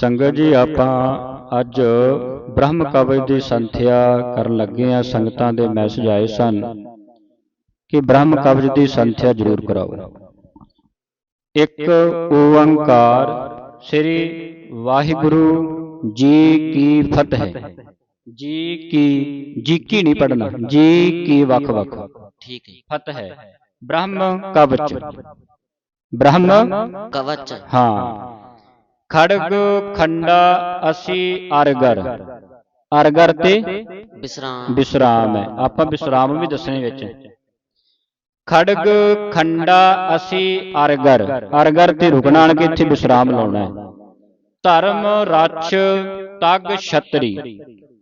ਸੰਗਤ ਜੀ ਆਪਾਂ ਅੱਜ ਬ੍ਰਹਮ ਕਵਚ ਦੀ ਸੰਥਿਆ ਕਰਨ ਲੱਗੇ ਆ ਸੰਗਤਾਂ ਦੇ ਮੈਸੇਜ ਆਏ ਸਨ ਕਿ ਬ੍ਰਹਮ ਕਵਚ ਦੀ ਸੰਥਿਆ ਜ਼ਰੂਰ ਕਰਾਓ। ਇੱਕ ਓੰਕਾਰ ਸ੍ਰੀ ਵਾਹਿਗੁਰੂ ਜੀ ਕੀ ਫਤਿਹ। ਜੀ ਕੀ ਜੀ ਕੀ ਨਹੀਂ ਪੜਨਾ ਜੀ ਕੀ ਵੱਖ ਵੱਖ। ਠੀਕ ਹੈ ਫਤਿਹ ਬ੍ਰਹਮ ਕਵਚ। ਬ੍ਰਹਮ ਕਵਚ ਹਾਂ। ਖੜਗ ਖੰਡਾ ਅਸੀਂ ਅਰਗਰ। ਅਰਗਰ ਤੇ ਵਿਸਰਾਮ ਵਿਸਰਾਮ ਹੈ। ਆਪਾਂ ਵਿਸਰਾਮ ਵੀ ਦੱਸਣੇ ਵਿੱਚ। ਖੜਗ ਖੰਡਾ ਅਸੀਂ ਅਰਗਰ। ਅਰਗਰ। ਤੇ ਰੁਕਣਾ ਆਣ ਕੇ ਇੱਥੇ ਵਿਸਰਾਮ ਲਾਉਣਾ ਹੈ। ਧਰਮ ਰੱਛ ਤਗ ਛਤਰੀ।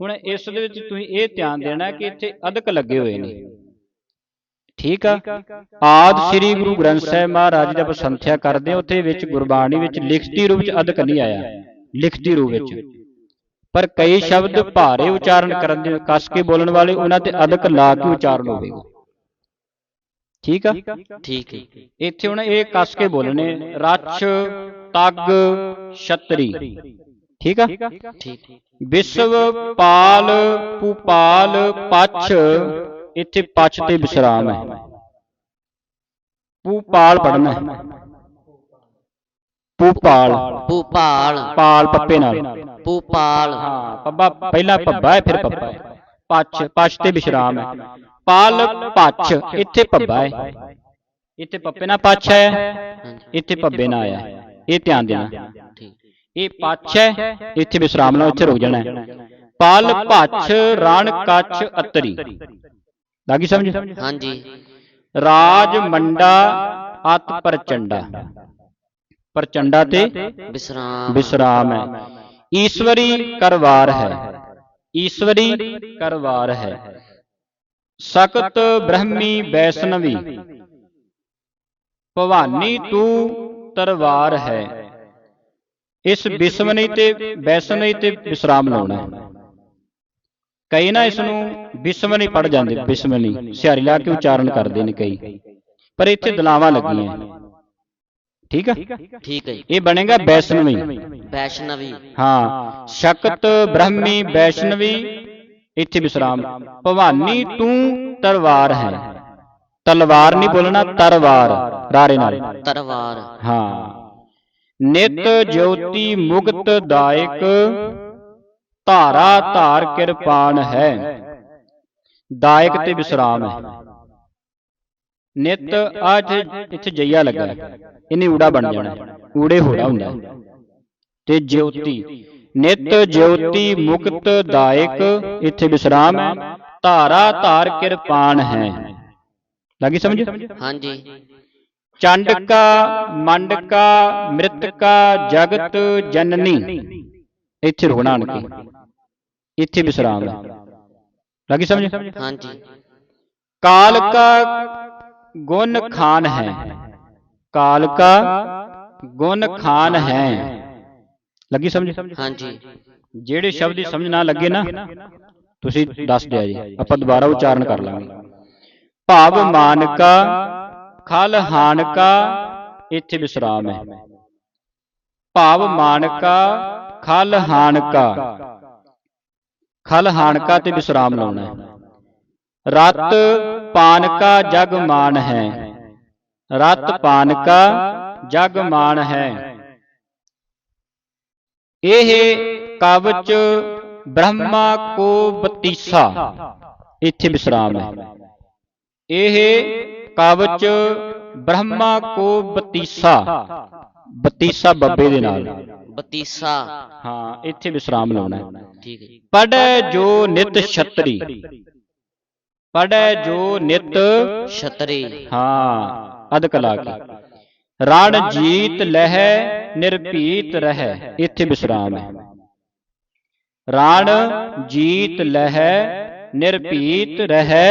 ਹੁਣ ਇਸ ਦੇ ਵਿੱਚ ਤੁਸੀਂ ਇਹ ਧਿਆਨ ਦੇਣਾ ਕਿ ਇੱਥੇ ਅਧਕ ਲੱਗੇ ਹੋਏ ਨੇ। ਠੀਕ ਆ? ਆਦ ਸ੍ਰੀ ਗੁਰੂ ਗ੍ਰੰਥ ਸਾਹਿਬ ਮਹਾਰਾਜ ਦੀ ਆਪਾਂ ਸੰਥਿਆ ਕਰਦੇ ਹਾਂ ਉੱਥੇ ਵਿੱਚ ਗੁਰਬਾਣੀ ਵਿੱਚ ਲਿਖਤੀ ਰੂਪ ਵਿੱਚ ਅਧਕ ਨਹੀਂ ਆਇਆ। ਲਿਖਤੀ ਰੂਪ ਵਿੱਚ। ਪਰ ਕਈ ਸ਼ਬਦ ਭਾਰੇ ਉਚਾਰਨ ਕਰਨ ਦੇ ਕੱਸ ਕੇ ਬੋਲਣ ਵਾਲੇ ਉਹਨਾਂ ਤੇ ਅਧਕ ਲਾ ਕੇ ਉਚਾਰਨ ਹੋਵੇਗਾ ਠੀਕ ਆ? ਠੀਕ ਹੈ। ਇੱਥੇ ਹੁਣ ਇਹ ਕੱਸ ਕੇ ਬੋਲਣੇ ਰੱਛ ਤਗ ਛਤਰੀ। ਠੀਕ ਆ? ਠੀਕ ਵਿਸ਼ਵ ਪਾਲ ਪੁਪਾਲ ਪਛ ਇੱਥੇ ਪਛ ਤੇ ਵਿਸਰਾਮ ਹੈ। ਪੁਪਾਲ ਪੜਨਾ ਹੈ। ਪੁਪਾਲ ਭੂਪਾਲ। ਪਾਲ ਪੱਪੇ ਨਾਲ। ਭੂਪਾਲ। ਹਾਂ ਪੱਬਾ ਪਹਿਲਾਂ ਪੱਬਾ ਹੈ ਫਿਰ ਪੱਪਾ ਹੈ। ਪਛ ਪਛ ਤੇ ਵਿਸਰਾਮ ਹੈ। ਪਾਲ ਪਛ ਇੱਥੇ ਪੱਬਾ ਹੈ। ਇੱਥੇ ਪੱਪੇ ਨਾਲ ਪਛ ਹੈ। ਇੱਥੇ ਪੱਬੇ ਨਾਲ ਆਇਆ। ਇਹ ਧਿਆਨ ਦੇਣਾ। ਇਹ ਪਛ ਹੈ ਇੱਥੇ ਵਿਸਰਾਮ ਨਾਲ ਇੱਥੇ ਰੁਕ ਜਾਣਾ ਹੈ। ਪਲ ਭਛ ਰਣ ਕੱਛ ਅਤਰੀ। ਲੱਗੀ ਸਮਝ? ਹਾਂਜੀ। ਰਾਜ ਮੰਡਾ ਅਤ ਪ੍ਰਚੰਡਾ। ਪ੍ਰਚੰਡਾ ਤੇ ਵਿਸਰਾਮ। ਵਿਸਰਾਮ ਹੈ। ਈਸ਼ਵਰੀ ਕਰਵਾਰ ਹੈ। ਈਸ਼ਵਰੀ ਕਰਵਾਰ ਹੈ। ਸਖਤ ਬ੍ਰਹਮੀ ਵੈਸ਼ਨਵੀ। ਭਵਾਨੀ ਤੂੰ ਤਰਵਾਰ ਹੈ। ਇਸ ਵਿਸਵਨੀ ਤੇ ਵੈਸ਼ਨਵੀ ਤੇ ਵਿਸਰਾਮ ਲਾਉਣਾ ਹੈ। ਕਈ ਨਾ ਇਸ ਨੂੰ ਵਿਸਵਨੀ ਪੜ ਜਾਂਦੇ ਵਿਸਵਨੀ ਸਿਹਾਰੀ ਲਾ ਕੇ ਉਚਾਰਨ ਕਰਦੇ ਨੇ ਕਈ। ਪਰ ਇੱਥੇ ਦਲਾਵਾਂ ਲੱਗੀਆਂ। ਠੀਕ ਆ? ਠੀਕ ਹੈ ਇਹ ਬਣੇਗਾ ਵੈਸ਼ਨਵੀ। ਵੈਸ਼ਨਵੀ। ਹਾਂ। ਸ਼ਕਤ ਬ੍ਰਹਮੀ ਵੈਸ਼ਨਵੀ। ਇੱਥੇ ਵਿਸਰਾਮ। ਭਵਾਨੀ ਤੂੰ ਤਰਵਾਰ ਹੈ। ਤਲਵਾਰ ਨਹੀਂ ਬੋਲਣਾ ਤਰਵਾਰ। ਰਾਰੇ ਨਾਲ। ਤਰਵਾਰ ਹਾਂ। ਨਿਤ ਜੋਤੀ ਮੁਕਤ ਦਾਇਕ ਧਾਰਾ ਧਾਰ ਕਿਰਪਾਨ ਹੈ। ਦਾਇਕ ਤੇ ਵਿਸਰਾਮ ਹੈ। ਨਿਤ ਅੱਜ ਇੱਥੇ ਜਈਆ ਲੱਗਾ। ਇਹਨੇ ਊੜਾ ਬਣ ਜਾਣਾ। ਊੜੇ ਹੋੜਾ ਹੁੰਦਾ। ਤੇ ਜੋਤੀ ਨਿਤ ਜੋਤੀ ਮੁਕਤ ਦਾਇਕ ਇੱਥੇ ਵਿਸਰਾਮ ਹੈ। ਧਾਰਾ ਧਾਰ ਕਿਰਪਾਨ ਹੈ। ਲੱਗੀ ਸਮਝ? ਹਾਂਜੀ। ਚੰਡਕਾ ਮੰਡਕਾ ਮ੍ਰਿਤਕਾ ਜਗਤ ਜਨਨੀ। ਇੱਥੇ ਰੁਕਣਾ ਆਣ ਕੇ ਇੱਥੇ ਵਿਸਰਾਮ ਹੈ ਲੱਗੀ ਸਮਝ? ਹਾਂਜੀ। ਕਾਲ ਕਾ ਗੁਣ ਖਾਨ ਹੈ। ਕਾਲ ਕਾ ਗੁਣ ਖਾਨ ਹੈ। ਲੱਗੀ ਸਮਝ? ਹਾਂਜੀ। ਜਿਹੜੇ ਸ਼ਬਦ ਦੀ ਸਮਝ ਨਾ ਲੱਗੇ ਨਾ ਤੁਸੀਂ ਦੱਸ ਦਿਆ ਜੀ। ਆਪਾਂ ਦੁਬਾਰਾ ਉਚਾਰਨ ਕਰ ਲਾਂਗੇ। ਭਾਵ ਮਾਨਕਾ ਖਲ ਹਾਨਕਾ ਇੱਥੇ ਵਿਸਰਾਮ ਹੈ। ਭਾਵ ਮਾਨਕਾ ਖਲ ਹਾਨਕਾ ਖਲ ਹਾਨਕਾ ਤੇ ਵਿਸਰਾਮ ਲਾਉਣਾ ਹੈ। ਰਤ ਪਾਨਕਾ ਜਗ ਮਾਨ ਹੈ। ਰਤ ਪਾਨਕਾ ਜਗ ਮਾਨ ਹੈ। ਇਹ ਕਵਚ ਬ੍ਰਹਮਾ ਕੋ ਬਤੀਸਾ। ਇੱਥੇ ਵਿਸਰਾਮ ਹੈ। ਇਹ ਕਵਚ ਬ੍ਰਹਮਾ ਕੋ ਬਤੀਸਾ। ਬਤੀਸਾ ਬੱਬੇ ਦੇ ਨਾਲ। ਬਤੀਸਾ। ਹਾਂ ਇੱਥੇ ਵਿਸਰਾਮ ਲਾਉਣਾ ਹੈ। ਠੀਕ ਹੈ ਪੜੈ ਜੋ ਨਿਤ ਛਤਰੀ। ਪੜੈ ਜੋ ਨਿਤ ਛਤਰੀ। ਹਾਂ ਅਦਕ ਲਾ ਕੇ ਰਣ ਜੀਤ ਲਹਿ ਨਿਰਭੀਤ ਰਹਿ। ਇੱਥੇ ਵਿਸਰਾਮ ਹੈ। ਰਣ ਜੀਤ ਲਹਿ ਨਿਰਭੀਤ ਰਹਿ।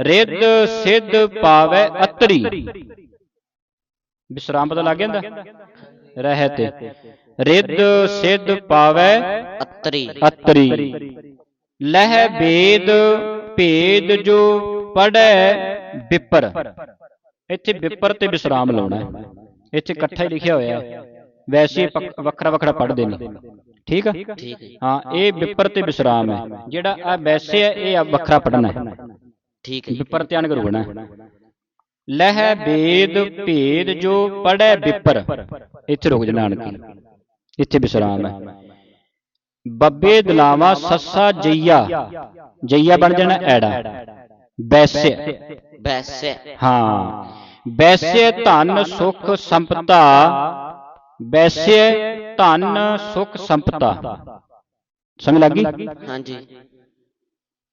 ਰਿੱਧ ਸਿੱਧ ਪਾਵੈ ਅਤਰੀ। ਵਿਸਰਾਮ ਪਤਾ ਲੱਗ ਜਾਂਦਾ? ਰਹਿ ਤੇ। ਰਿੱਧ ਸਿੱਧ ਪਾਵੈ ਅਤਰੀ। ਅਤਰੀ। ਲਹਿ ਵੇਦ ਭੇਦ ਜੋ ਪੜੈ ਵਿਪਰ ਇੱਥੇ ਵਿਪਰ ਤੇ ਵਿਸਰਾਮ ਲਾਉਣਾ ਹੈ। ਇੱਥੇ ਇਕੱਠਾ ਹੀ ਲਿਖਿਆ ਹੋਇਆ ਹੈ। ਵੈਸੇ ਵੱਖਰਾ ਵੱਖਰਾ ਪੜ੍ਹਦੇ ਨੇ। ਠੀਕ ਆ? ਠੀਕ ਹੈ। ਇਹ ਵਿਪਰ ਤੇ ਵਿਸਰਾਮ ਹੈ। ਜਿਹੜਾ ਆ ਵੈਸੇ ਹੈ ਇਹ ਆ ਵੱਖਰਾ ਪੜਨਾ ਹੈ। ਠੀਕ ਹੈ ਵਿਪਰ ਧਿਆਨ ਕਰੂਣਾ ਲਹਿ ਵੇਦ ਭੇਦ ਜੋ ਪੜੈ ਵਿਪਰ ਇੱਥੇ ਰੁਕ ਜਾ ਨਾਨਕੀ। ਇੱਥੇ ਵਿਸਰਾਮ ਹੈ ਬੱਬੇ ਦਲਾਵਾ ਸੱਸਾ ਜਈਆ ਜਈਆ ਬਣ ਜਾਣਾ ਐੜਾ ਵੈਸੇ ਵੈਸੇ ਹਾਂ ਵੈਸੇ ਧਨ ਸੁਖ ਸੰਪਤਾ ਵੈਸੇ ਧਨ ਸੁਖ ਸੰਪਤਾ ਸਮਝ ਲੱਗੀ ਹਾਂਜੀ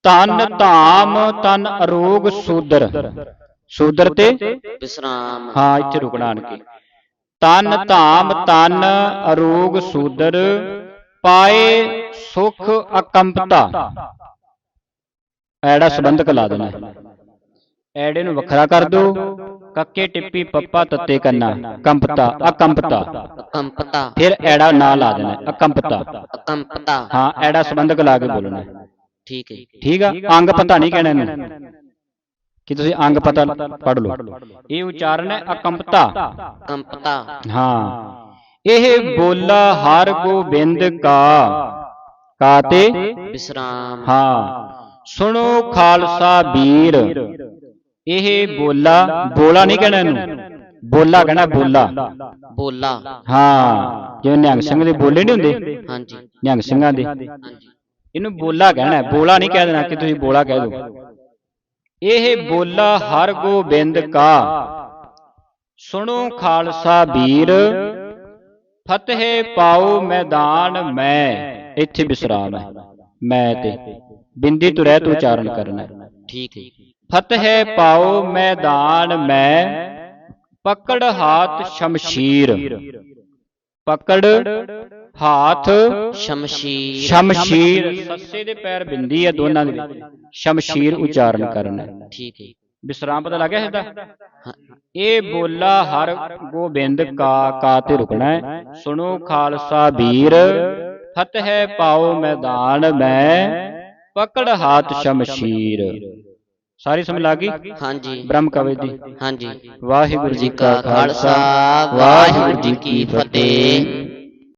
ਤਨ ਧਾਮ ਤਨ ਅਰੋਗ ਸੂਦਰ ਸੂਦਰ ਤੇ ਵਿਸਰਾਮ ਹਾਂ ਇੱਥੇ ਰੁਕਣਾ ਆਣ ਕੇ ਤਨ ਧਾਮ ਤਨ ਅਰੋਗ ਸੂਦਰ ਪਾਏ ਸੁਖ ਅਕੰਪਤਾ। ਐੜਾ ਸੰਬੰਧਕ ਲਾ ਦੇਣਾ। ਐੜੇ ਨੂੰ ਵੱਖਰਾ ਕਰ ਦੋ। ਕੱਕੇ ਟਿੱਪੀ ਪੱਪਾ ਤੱਤੇ ਕੰਨਾ। ਕੰਪਤਾ ਅਕੰਪਤਾ। ਅਕੰਪਤਾ। ਫਿਰ ਐੜਾ ਨਾ ਲਾ ਦੇਣਾ। ਅਕੰਪਤਾ। ਅਕੰਪਤਾ। ਹਾਂ ਐੜਾ ਸੰਬੰਧਕ ਲਾ ਕੇ ਬੋਲਣਾ। ਠੀਕ ਹੈ ਠੀਕ ਆ। ਅੰਗ ਪਤਾ ਨਹੀਂ ਕਹਿਣਾ ਇਹਨੂੰ। ਕਿ ਤੁਸੀਂ ਅੰਗ ਪਤਾ ਪੜ ਲਓ। ਇਹ ਉਚਾਰਨ ਹੈ ਅਕੰਪਤਾ। ਕੰਪਤਾ ਹਾਂ। ਇਹ ਬੋਲਾ ਹਰ ਗੋਬਿੰਦ ਕਾ। ਕਾ ਤੇ ਵਿਸਰਾਮ। ਹਾਂ। ਸੁਣੋ ਖਾਲਸਾ ਵੀਰ। ਇਹ ਬੋਲਾ ਬੋਲਾ ਨਹੀਂ ਕਹਿਣਾ ਇਹਨੂੰ। ਬੋਲਾ ਕਹਿਣਾ ਬੋਲਾ। ਬੋਲਾ। ਹਾਂ। ਜਿਵੇਂ ਨਿਹੰਗ ਸਿੰਘ ਦੇ ਬੋਲੇ ਨਹੀਂ ਹੁੰਦੇ? ਹਾਂਜੀ। ਨਿਹੰਗ ਸਿੰਘਾਂ ਦੇ। ਹਾਂਜੀ। ਇਹਨੂੰ ਬੋਲਾ ਕਹਿਣਾ ਬੋਲਾ ਨਹੀਂ ਕਹਿ ਦੇਣਾ ਕਿ ਤੁਸੀਂ ਬੋਲਾ ਕਹਿ ਦਿਓ। ਇਹ ਬੋਲਾ ਹਰ ਗੋਬਿੰਦ ਕਾ। ਸੁਣੋ ਖਾਲਸਾ ਵੀਰ। ਫਤਿਹ ਪਾਓ ਮੈਦਾਨ ਮੈਂ। ਇੱਥੇ ਵਿਸਰਾਮ ਹੈ। ਮੈਂ ਤੇ ਬਿੰਦੀ ਤੋਂ ਰਹਿਤ ਉਚਾਰਨ ਕਰਨਾ। ਹੈ ਠੀਕ ਹੈ। ਫਤਿਹ ਪਾਓ ਮੈਦਾਨ ਮੈਂ। ਪਕੜ ਹਾਥ ਸ਼ਮਸ਼ੀਰ। ਪਕੜ ਹਾਥ ਸ਼ਮਸ਼ੀਰ। ਸ਼ਮਸ਼ੀਰ। ਸੱਸੇ ਦੇ ਪੈਰ ਬਿੰਦੀ ਹੈ ਦੋਨਾਂ ਦੇ ਵਿੱਚ। ਸ਼ਮਸ਼ੀਰ ਉਚਾਰਨ ਕਰਨਾ। ਹੈ। ਠੀਕ ਹੈ। ਵਿਸਰਾਮ ਪਤਾ ਲੱਗਿਆ ਇਸਦਾ ਹਾਂ, ਇਹ ਬੋਲਾ ਹਰ ਗੋਬਿੰਦ ਕਾ ਕਾ ਤੇ ਰੁਕਣਾ ਹੈ। ਸੁਣੋ ਖਾਲਸਾ ਵੀਰ ਫਤਿਹ ਪਾਓ ਮੈਦਾਨ ਮੈਂ ਪਕੜ ਹਾਥ ਸ਼ਮਸ਼ੀਰ। ਸਾਰੀ ਸਮਝ ਲੱਗੀ ਹਾਂਜੀ। ਬ੍ਰਹਮ ਕਵਿ ਦੀ। ਹਾਂਜੀ। ਵਾਹਿਗੁਰੂ ਜੀ ਕਾ ਖਾਲਸਾ ਵਾਹਿਗੁਰੂ ਜੀ ਕੀ ਫਤਿਹ।